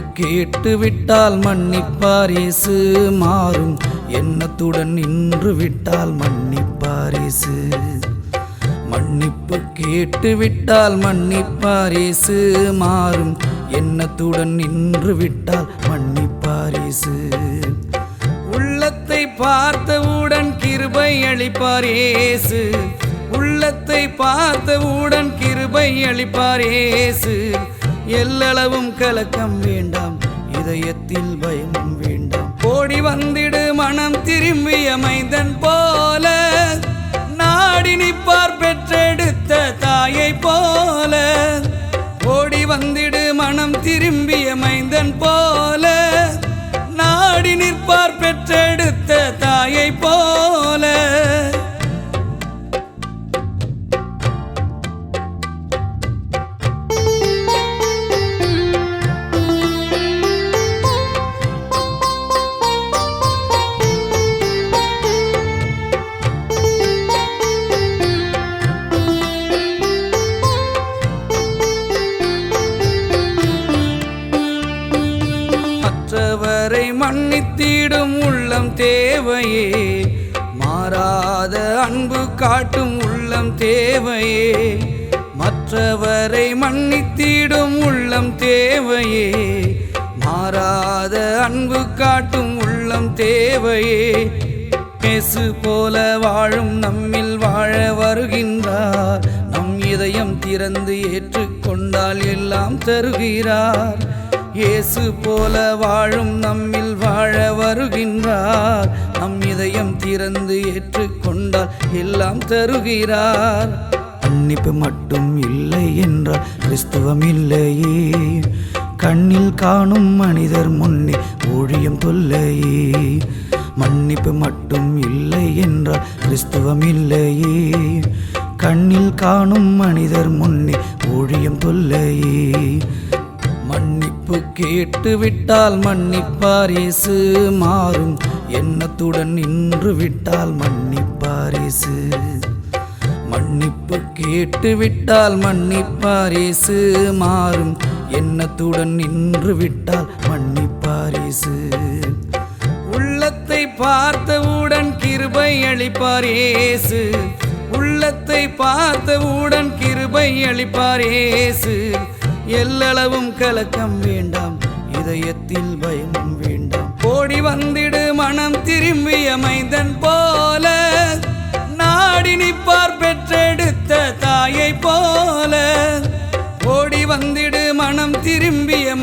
கேட்டு விட்டால் மன்னிப்பார் மாறும் எண்ணத்துடன் நின்று விட்டால் மன்னிப்பார் மன்னிப்பு கேட்டு விட்டால் மன்னிப்பார் மாறும் எண்ணத்துடன் நின்று விட்டால் மன்னிப்பார் உள்ளத்தை பார்த்தவுடன் கிருபை அளிப்பாரேசு உள்ளத்தை பார்த்தவுடன் கிருபை அளிப்பாரேசு எல்லளவும் கலக்கம் வேண்டாம் இதயத்தில் பயமும் வேண்டாம். ஓடி வந்திடு மனம் திரும்பிய மைந்தன் போல நாடி நிற்பார் பெற்றெடுத்த தாயை போல. ஓடி வந்திடு மனம் திரும்பிய மைந்தன் போல நாடி நிற்பார் பெற்றெடுத்த தாயை போல. மற்றவரை மன்னித்திடும் உள்ளம் தேவையே. மாறாத அன்பு காட்டும் உள்ளம் தேவையே. மற்றவரை மன்னித்திடும் உள்ளம் தேவையே. மாறாத அன்பு காட்டும் உள்ளம் தேவையே. பேசு போல வாழும் நம்மில் வாழ வருகின்றார். நம் இதயம் திறந்து ஏற்றுக்கொண்டால் எல்லாம் தருகிறார். இயேசு போல வாழும் நம்மில் வாழ வருகின்றார். நம் இதயம் திறந்து ஏற்றுக்கொண்டால் எல்லாம் தருகிறார். மன்னிப்பு மட்டும் இல்லை என்றால் கிறிஸ்துவம் இல்லையே. கண்ணில் காணும் மனிதர் முன்னே ஊழியம் தொல்லையே. மன்னிப்பு மட்டும் இல்லை என்றால் கிறிஸ்துவம் இல்லையே. கண்ணில் காணும் மனிதர் முன்னே ஊழியம் தொல்லையே. மன்னிப்பு கேட்டு விட்டால் மன்னிப்பார் இயேசு. மாறும் எண்ணத்துடன் நின்று விட்டால் மன்னிப்பார் இயேசு. மன்னிப்பு கேட்டு விட்டால் மன்னிப்பார் இயேசு. மாறும் எண்ணத்துடன் நின்று விட்டால் மன்னிப்பார் இயேசு. உள்ளத்தை பார்த்தவுடன் கிருபை அளிப்பார் இயேசு. உள்ளத்தை பார்த்தவுடன் கிருபை அளிப்பார் எல்லளவும் கலக்கம் வேண்டாம் இதயத்தில் பயமும் வேண்டாம். ஓடி வந்திடு மனம் திரும்பிய மைந்தன் போல நாடி நிற்பார் பெற்றெடுத்த தாயை போல. ஓடி வந்திடு மனம் திரும்பிய மைந்தன்